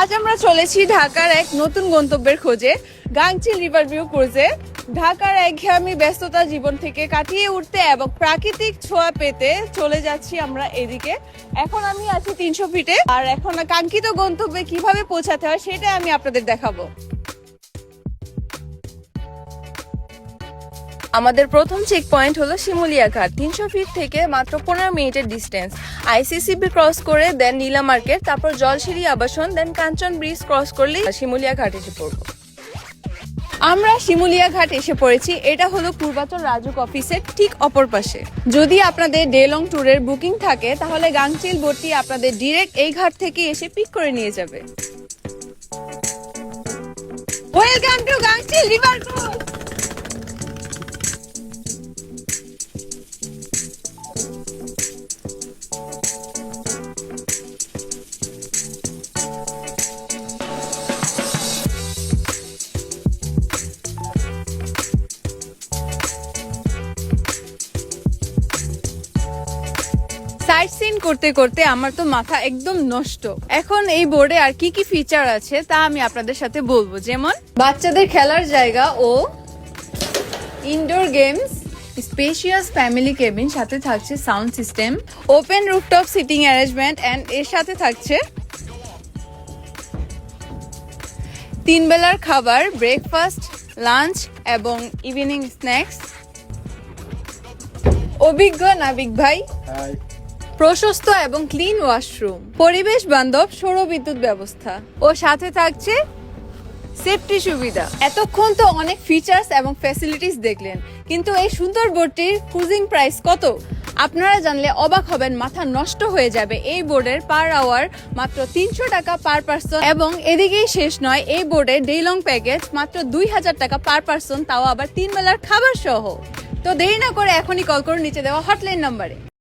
আজ আমরা চলেছি ঢাকার এক নতুন গন্তব্যের খোঁজে গাংচিল রিভার ভিউ ক্রুজে ঢাকার একঘেয়ামি ব্যস্ততা জীবন থেকে কাটিয়ে উঠতে এবং প্রাকৃতিক ছোঁয়া পেতে চলে যাচ্ছি আমরা এদিকে। এখন আমি আছি তিনশো ফিটে আর এখন কাঙ্ক্ষিত গন্তব্যে কীভাবে পৌঁছাতে হয় সেটা আমি আপনাদের দেখাবো। আমাদের প্রথম চেক পয়েন্ট হলো শিমুলিয়া ঘাট, তিনশো ফিট থেকে মাত্র পনেরো মিনিটের ডিস্টেন্স আইসিসিবি ক্রস করে দেন নীলা মার্কেট, তারপর জলসিঁড়ি আবাসন দেন কাঞ্চন ব্রিজ ক্রস করলেই শিমুলিয়া ঘাট এসে পড়ব। আমরা শিমুলিয়া ঘাট এসে পড়েছি, এটা হলো পূর্বাচল রাজুক অফিসের ঠিক অপর পাশে। যদি আপনাদের ডে লং ট্যুরের বুকিং থাকে, তাহলে গাংচিল বোটটি আপনাদের ডিরেক্ট এই ঘাট থেকে এসে পিক করে নিয়ে যাবে। Welcome to Gangchil river cruise sightseeing করতে করতে আমার তো মাথা একদম নষ্ট। এখন এই বোর্ডে আর কি কি ফিচার আছে তা আমি আপনাদের সাথে বলব। যেমন, বাচ্চাদের খেলার জায়গা ও indoor games spacious family cabin সাথে থাকছে sound system open rooftop sitting arrangement and এর সাথে থাকছে তিন বেলার খাবার ব্রেকফাস্ট লাঞ্চ এবং ইভিনিং স্ন্যাক্স অভিজ্ঞ নাবিক ভাই? প্রশস্ত এবং ক্লিন ওয়াশরুম পরিবেশ বান্ধব সৌর বিদ্যুৎ ব্যবস্থা, ও সাথে থাকছে সেফটি সুবিধা। এতক্ষণ তো অনেক ফিচার্স এবং ফ্যাসিলিটিস দেখলেন, কিন্তু এই সুন্দর বোর্ডটির ক্রুজিং প্রাইস কত? আপনারা জানলে অবাক হবেন, মাথা নষ্ট হয়ে যাবে। এই বোর্ডের পার আওয়ার মাত্র তিনশো টাকা পার পার্সন এবং এদিকেই শেষ নয়, এই বোর্ডের ডে লং প্যাকেজ মাত্র দুই হাজার টাকা পার পার্সন তাও আবার তিন বেলার খাবার সহ তো দেরি না করে এখনই কল করুন, নিচে দেওয়া হটলাইন নাম্বারে